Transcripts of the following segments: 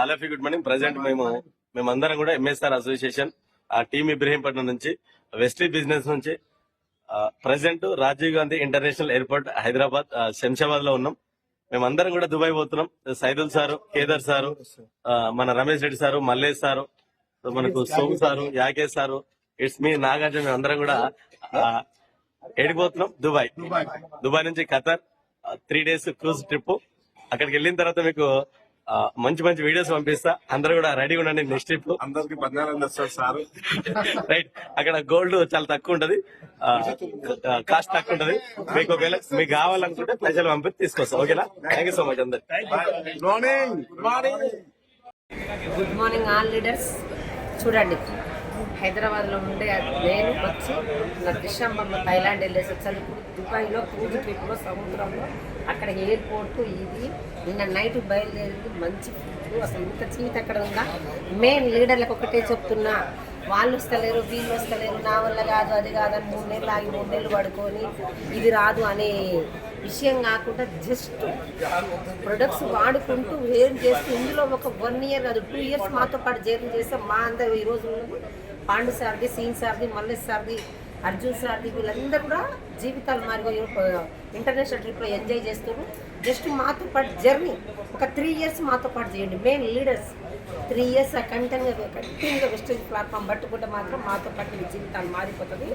ఆలఫీ good morning. Present మేము మేమందరం కూడా ఎంఎస్ఆర్ అసోసియేషన్ ఆ టీమ్ ఇబ్రహీంపట్నం నుంచి వెస్టీ బిజినెస్ నుంచి present Rajiv Gandhi international airport Hyderabad శంషాబాద్లో ఉన్నాం. మేమందరం కూడా దుబాయ్ పోతున్నాం. సైదుల్ సారు కేదర్ సారు మన రమేష్ రెడ్డి సారు మల్లేష్ సారు మనకు Somu sir Yakesh sir it's me Nagarjuna మేము అందరం కూడా ఆ, ఏడిపోతున్నాం దుబాయ్. దుబాయ్. నుంచి Qatar three days cruise trip అక్కడికి వెళ్ళిన తర్వాత మీకు మంచి మంచి వీడియోస్ పంపిస్తా. అందరూ కూడా రెడీ ఉండండి నెక్స్ట్ ట్రిప్ అందరికి సార్. రైట్ అక్కడ గోల్డ్ చాలా తక్కువ ఉంటది. కాస్ట్ తక్కువ ఉంటది. మీకు ఒకవేళ మీకు కావాలనుకుంటే ప్రజలు పంపి తీసుకొస్తాం. ఓకేనా థ్యాంక్ యూ సో మచ్ అందరు. Morning good morning good morning all leaders చూడండి. హైదరాబాద్లో ఉండే నేను వచ్చి నా దిశాంబమ్మ థైలాండ్ వెళ్ళేసి వచ్చాను దుబాయ్లో క్రూజ్ ట్రిప్లో సముద్రంలో అక్కడ ఎయిర్పోర్ట్ ఇది. నిన్న నైట్ బయలుదేరింది మంచి ఫుడ్ అసలు ఇంత చీత అక్కడ ఉందా? మెయిన్ లీడర్లకు ఒకటే చెప్తున్నా. వాళ్ళు వస్తలేరు వీళ్ళు వస్తలేరు నా వల్ల కాదు అది కాదని మూడు నెలలు ఆగి మూడు నెలలు పడుకొని ఇది రాదు అనే విషయం కాకుండా జస్ట్ ప్రొడక్ట్స్ వాడుకుంటూ ఏం చేస్తూ ఇందులో ఒక వన్ ఇయర్ కాదు టూ ఇయర్స్ మాతో పాటు జర్నీ చేస్తే మా అందరు ఈ రోజు పాండు సార్ది సీన్ సార్ది మల్లేష్ సార్ది అర్జున్ సార్ది వీళ్ళందరూ కూడా జీవితాలు మారిపోయి ఇంటర్నేషనల్ ట్రిప్లో ఎంజాయ్ చేస్తారు జస్ట్ మాతో పాటు జర్నీ ఒక త్రీ ఇయర్స్ మాతో పాటు చేయండి. మెయిన్ లీడర్స్ త్రీ ఇయర్స్ కంటిన్యూగా కంటిన్యూగా వెస్టేజ్ ప్లాట్ఫామ్ పట్టుకుంటే మాత్రం మాతో పాటు మీ జీవితాలు మారిపోతుంది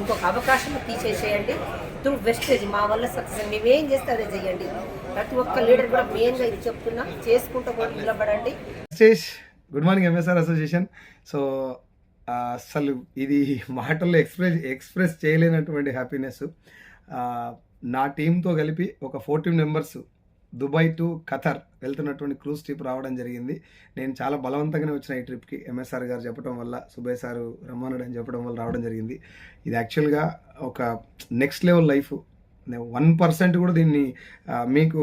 ఇంకొక అవకాశం తీసేసేయండి. త్రూ వెస్టేజ్ మా వల్ల సక్సెస్ మేమేం చేస్తే అదే చేయండి. ప్రతి ఒక్క లీడర్ కూడా మెయిన్గా ఇది చెప్తున్నా. చేసుకుంటూ కూడా నిలబడండి. Good morning MSR association so అసలు ఇది మాటల్లో ఎక్స్ప్రెస్ ఎక్స్ప్రెస్ చేయలేనటువంటి హ్యాపీనెస్. నా టీంతో కలిపి ఒక fourteen members Dubai to Qatar వెళ్తున్నటువంటి క్రూజ్ ట్రిప్ రావడం జరిగింది. నేను చాలా బలవంతంగానే వచ్చిన ఈ ట్రిప్కి. ఎంఎస్ఆర్ గారు చెప్పడం వల్ల సుబే సారు రమ్మనుడు అని చెప్పడం వల్ల రావడం జరిగింది. ఇది యాక్చువల్గా ఒక next level life. One percent కూడా దీన్ని మీకు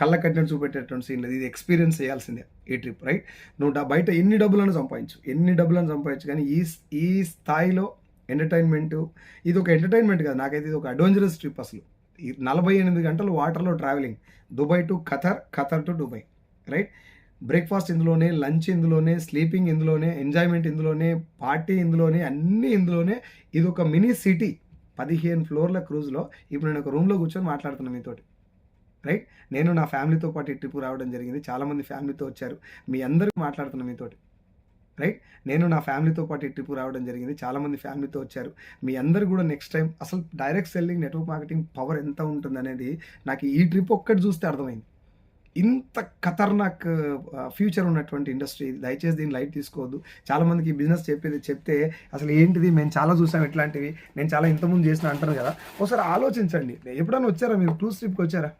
కళ్ళ కట్టినట్టు చూపెట్టేటువంటి సీన్ లేదు. ఇది ఎక్స్పీరియన్స్ చేయాల్సిందే ఈ ట్రిప్ రైట్ నువ్వు బయట ఎన్ని డబ్బులను సంపాదించు? ఎన్ని డబ్బులను సంపాదించు? కానీ ఈ ఈ స్థాయిలో ఎంటర్టైన్మెంట్ ఇది ఒక ఎంటర్టైన్మెంట్ కాదు. నాకైతే ఇది ఒక అడ్వెంచరస్ ట్రిప్ అసలు. నలభై ఎనిమిది గంటలు వాటర్లో travelling Dubai to Qatar Qatar to Dubai right breakfast ఇందులోనే లంచ్ ఇందులోనే స్లీపింగ్ ఇందులోనే ఎంజాయ్మెంట్ ఇందులోనే పార్టీ ఇందులోనే అన్నీ ఇందులోనే. ఇది ఒక మినీ సిటీ పదిహేను ఫ్లోర్ల క్రూజ్లో ఇప్పుడు నేను ఒక రూమ్లో కూర్చొని మాట్లాడుతున్నాను మీతోటి. రైట్? నేను నా ఫ్యామిలీతో పాటు ఈ ట్రిప్ రావడం జరిగింది. చాలామంది ఫ్యామిలీతో వచ్చారు. మీ అందరూ మాట్లాడుతున్నాను మీతోటి. రైట్? నేను నా ఫ్యామిలీతో పాటు ఈ ట్రిప్ రావడం జరిగింది. చాలామంది ఫ్యామిలీతో వచ్చారు. మీ అందరు కూడా నెక్స్ట్ టైం అసలు direct selling network marketing power ఎంత ఉంటుంది అనేది నాకు ఈ ట్రిప్ ఒక్కటి చూస్తే అర్థమైంది. ఇంత ఖతర్నాక్ ఫ్యూచర్ ఉన్నటువంటి ఇండస్ట్రీ. దయచేసి దీన్ని లైట్ తీసుకోవద్దు. చాలామందికి ఈ బిజినెస్ చెప్పేది చెప్తే అసలు ఏంటిది? మేము చాలా చూసాం ఇట్లాంటివి. నేను చాలా ఇంతకుముందు చేసిన అంటాను కదా. ఒకసారి ఆలోచించండి. ఎప్పుడైనా వచ్చారా మీరు? క్రూజ్ ట్రిప్కి వచ్చారా?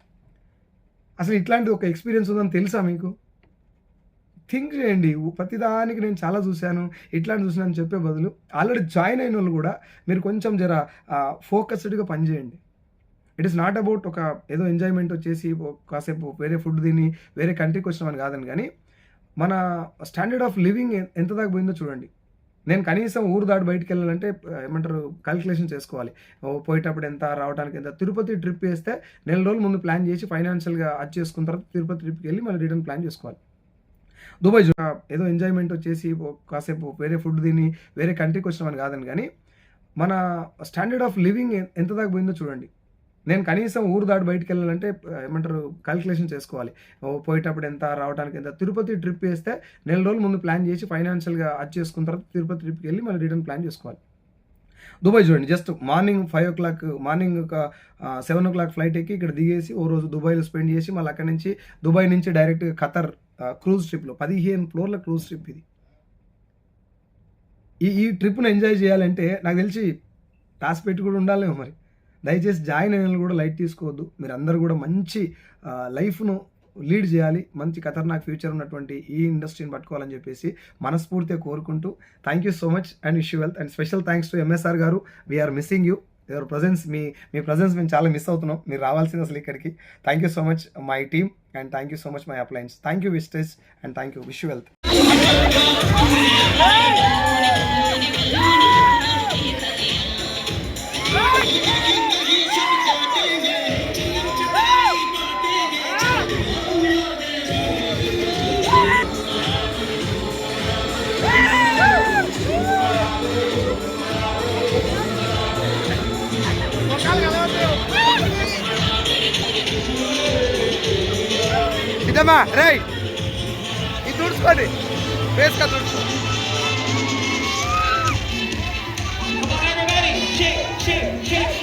అసలు ఇట్లాంటి ఒక ఎక్స్పీరియన్స్ ఉందని తెలుసా మీకు? థింక్ చేయండి. ప్రతిదానికి నేను చాలా చూశాను. ఇట్లాంటి చూసాను అని చెప్పే బదులు ఆల్రెడీ జాయిన్ అయిన వాళ్ళు కూడా మీరు కొంచెం జర ఫోకస్డ్గా పనిచేయండి ఇట్ ఇస్ నాట్ అబౌట్ ఒక ఏదో ఎంజాయ్మెంట్ వచ్చేసి కాసేపు వేరే ఫుడ్ తిని వేరే కంట్రీకి వచ్చినామని కాదని కానీ మన స్టాండర్డ్ ఆఫ్ లివింగ్ ఎంత దాకా పోయిందో చూడండి. నేను కనీసం ఊరు దాటి బయటికి వెళ్ళాలంటే ఏమంటారు క్యాలిక్యులేషన్ చేసుకోవాలి. పోయేటప్పుడు ఎంత రావడానికి ఎంత. తిరుపతి ట్రిప్ వేస్తే నెల రోజులు ముందు ప్లాన్ చేసి ఫైనాన్షియల్గా అది చేసుకున్న తర్వాత తిరుపతి ట్రిప్కి వెళ్ళి మళ్ళీ రిటర్న్ ప్లాన్ చేసుకోవాలి. దుబాయ్ చూ- ఏదో ఎంజాయ్మెంట్ వచ్చేసి కాసేపు వేరే ఫుడ్ తిని వేరే కంట్రీకి వచ్చినామని కాదని కానీ మన స్టాండర్డ్ ఆఫ్ లివింగ్ ఎంత దాకా పోయిందో చూడండి. నేను కనీసం ఊరు దాటి బయటికి వెళ్ళాలంటే ఏమంటారు క్యాలిక్యులేషన్ చేసుకోవాలి. పోయేటప్పుడు ఎంత రావడానికి ఎంత. తిరుపతి ట్రిప్ వేస్తే నెల రోజులు ముందు ప్లాన్ చేసి ఫైనాన్షియల్గా అది చేసుకున్న తర్వాత తిరుపతి ట్రిప్కి వెళ్ళి మళ్ళీ రిటర్న్ ప్లాన్ చేసుకోవాలి. దుబాయ్ చూడండి just morning five o'clock morning ఒక సెవెన్ ఓ క్లాక్ ఫ్లైట్ ఎక్కి ఇక్కడ దిగేసి ఓ రోజు దుబాయ్లో స్పెండ్ చేసి మళ్ళీ అక్కడి నుంచి దుబాయ్ నుంచి డైరెక్ట్ ఖతర్ క్రూజ్ ట్రిప్లో పదిహేను ఫ్లోర్ల క్రూజ్ ట్రిప్ ఇది. ఈ ఈ ట్రిప్ను ఎంజాయ్ చేయాలంటే నాకు తెలిసి టాస్ పెట్టి కూడా ఉండాలేమో మరి. దయచేసి జాయిన్ అయిన కూడా లైట్ తీసుకోవద్దు. మీరు అందరూ కూడా మంచి లైఫ్ను లీడ్ చేయాలి. మంచి ఖతర్నాక్ ఫ్యూచర్ ఉన్నటువంటి ఈ ఇండస్ట్రీని పట్టుకోవాలని చెప్పేసి మనస్ఫూర్తిగా కోరుకుంటూ thank you so much and issue wealth and special thanks to MSR గారు. We are missing you your presence మీ మీ ప్రజెన్స్ మేము చాలా మిస్ అవుతున్నాం. మీరు రావాల్సింది అసలు ఇక్కడికి. Thank you so much my team and thank you so much my appliance thank you Vestige and thank you wish wealth ఇదమ్మా రై ఇది తుడుచుకోండి. వేసుక తుడుచుకో. Shake, shake, shake.